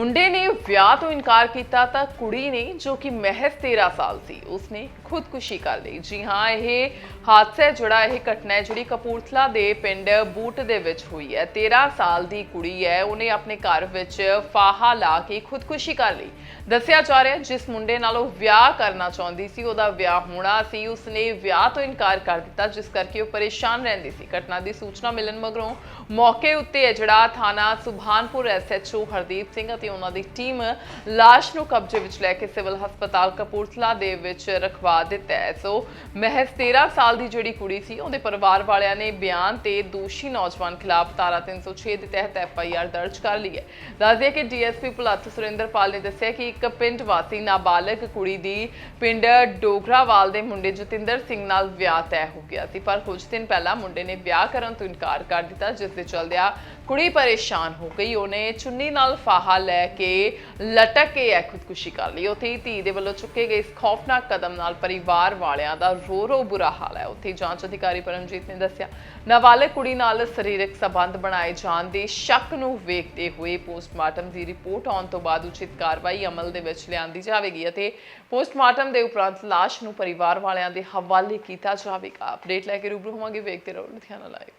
ਮੁੰਡੇ ਨੇ ਵਿਆਹ ਤੋਂ ਇਨਕਾਰ ਕੀਤਾ ਤਾਂ ਕੁੜੀ ਨੇ, ਜੋ ਕਿ ਮਹਿਜ਼ 13 ਸਾਲ ਸੀ, ਉਸਨੇ ਖੁਦਕੁਸ਼ੀ ਕਰ ਲਈ। ਜੀ ਹਾਂ, ਇਹ ਹਾਦਸਾ ਜਿਹੜਾ ਇਹ ਘਟਨਾ ਹੈ, ਜਿਹੜੀ ਕਪੂਰਥਲਾ ਦੇ ਪਿੰਡ ਬੂਟ ਦੇ ਵਿੱਚ ਹੋਈ ਹੈ। 13 ਸਾਲ ਦੀ ਕੁੜੀ ਹੈ, ਉਹਨੇ ਆਪਣੇ ਘਰ ਵਿੱਚ ਫਾਹਾ ਲਾ ਕੇ ਖੁਦਕੁਸ਼ੀ ਕਰ ਲਈ। ਦੱਸਿਆ ਜਾ ਰਿਹਾ ਜਿਸ ਮੁੰਡੇ ਨਾਲ ਉਹ ਵਿਆਹ ਕਰਨਾ ਚਾਹੁੰਦੀ ਸੀ, ਉਹਦਾ ਵਿਆਹ ਹੋਣਾ ਸੀ, ਉਸਨੇ ਵਿਆਹ ਤੋਂ ਇਨਕਾਰ ਕਰ ਦਿੱਤਾ, ਜਿਸ ਕਰਕੇ ਉਹ ਪਰੇਸ਼ਾਨ ਰਹਿੰਦੀ ਸੀ। ਘਟਨਾ ਦੀ ਸੂਚਨਾ ਮਿਲਣ ਮਗਰੋਂ ਮੌਕੇ ਉੱਤੇ ਜਿਹੜਾ ਥਾਣਾ ਸੁਭਾਨਪੁਰ ਐਸਐਚਓ ਹਰਦੀਪ ਸਿੰਘ ਅਤੇ ਉਹਨਾਂ ਦੀ ਟੀਮ ਲਾਸ਼ ਨੂੰ ਕਬਜ਼ੇ ਵਿੱਚ ਲੈ ਕੇ ਸਿਵਲ ਹਸਪਤਾਲ ਕਪੂਰਥਲਾ ਦੇ ਵਿੱਚ ਰਖਵਾ ਦਿੱਤਾ ਹੈ। ਸੋ ਮਹਿਜ਼ 13 ਸਾਲ ਦੀ ਜਿਹੜੀ ਕੁੜੀ ਸੀ, ਉਹਦੇ ਪਰਿਵਾਰ ਵਾਲਿਆਂ ਨੇ ਬਿਆਨ ਤੇ ਦੋਸ਼ੀ ਨੌਜਵਾਨ ਖਿਲਾਫ ਧਾਰਾ 306 ਦੇ ਤਹਿਤ ਐਫਆਈਆਰ ਦਰਜ ਕਰ ਲਈ ਹੈ। ਦੱਸ ਦਈਏ ਕਿ ਡੀਐਸਪੀ ਪੁਲੱਥ ਸੁਰਿੰਦਰਪਾਲ ਨੇ ਦੱਸਿਆ ਕਿ ਇੱਕ ਪਿੰਡ ਵਾਸੀ ਨਾਬਾਲਗ ਕੁੜੀ ਦੀ ਪਿੰਡ ਡੋਗਰਾਵਾਲ ਦੇ ਮੁੰਡੇ ਜਤਿੰਦਰ ਸਿੰਘ ਨਾਲ ਵਿਆਹ ਤੈਅ ਹੋ ਗਿਆ ਸੀ। ਪਰ ਕੁਝ ਦਿਨ ਪਹਿਲਾਂ ਮੁੰਡੇ ਨੇ ਵਿਆਹ ਕਰਨ ਤੋਂ ਇਨਕਾਰ ਕਰ ਦਿੱਤਾ, ਜਿਸ ਦੇ ਚਲਦਿਆਂ ਕੁੜੀ ਪਰੇਸ਼ਾਨ ਹੋ ਗਈ। ਉਹਨੇ ਚੁੰਨੀ ਨਾਲ ਫਾਹਾ ਲੈ ਕੇ ਲਟਕ ਕੇ ਇਹ ਖੁਦਕੁਸ਼ੀ ਕਰ ਲਈ। ਉੱਥੇ ਹੀ ਧੀ ਦੇ ਵੱਲੋਂ ਚੁੱਕੇ ਗਏ ਇਸ ਖੌਫਨਾਕ ਕਦਮ ਨਾਲ ਪਰਿਵਾਰ ਵਾਲਿਆਂ ਦਾ ਰੋ ਰੋ ਬੁਰਾ ਹਾਲ ਹੈ। ਉੱਥੇ ਜਾਂਚ ਅਧਿਕਾਰੀ ਪਰਮਜੀਤ ਨੇ ਦੱਸਿਆ, ਨਾਬਾਲਗ ਕੁੜੀ ਨਾਲ ਸਰੀਰਕ ਸਬੰਧ ਬਣਾਏ ਜਾਣ ਦੇ ਸ਼ੱਕ ਨੂੰ ਵੇਖਦੇ ਹੋਏ ਪੋਸਟਮਾਰਟਮ ਦੀ ਰਿਪੋਰਟ ਆਉਣ ਤੋਂ ਬਾਅਦ ਉਚਿਤ ਕਾਰਵਾਈ ਅਮਲ ਦੇ ਵਿੱਚ ਲਿਆਂਦੀ ਜਾਵੇਗੀ ਅਤੇ ਪੋਸਟਮਾਰਟਮ ਦੇ ਉਪਰੰਤ ਲਾਸ਼ ਨੂੰ ਪਰਿਵਾਰ ਵਾਲਿਆਂ ਦੇ ਹਵਾਲੇ ਕੀਤਾ ਜਾਵੇਗਾ। ਅਪਡੇਟ ਲੈ ਕੇ ਰੂਬਰੂ ਹੋਵਾਂਗੇ, ਵੇਖਦੇ ਰਹੋ ਲੁਧਿਆਣਾ ਲਾਈਵ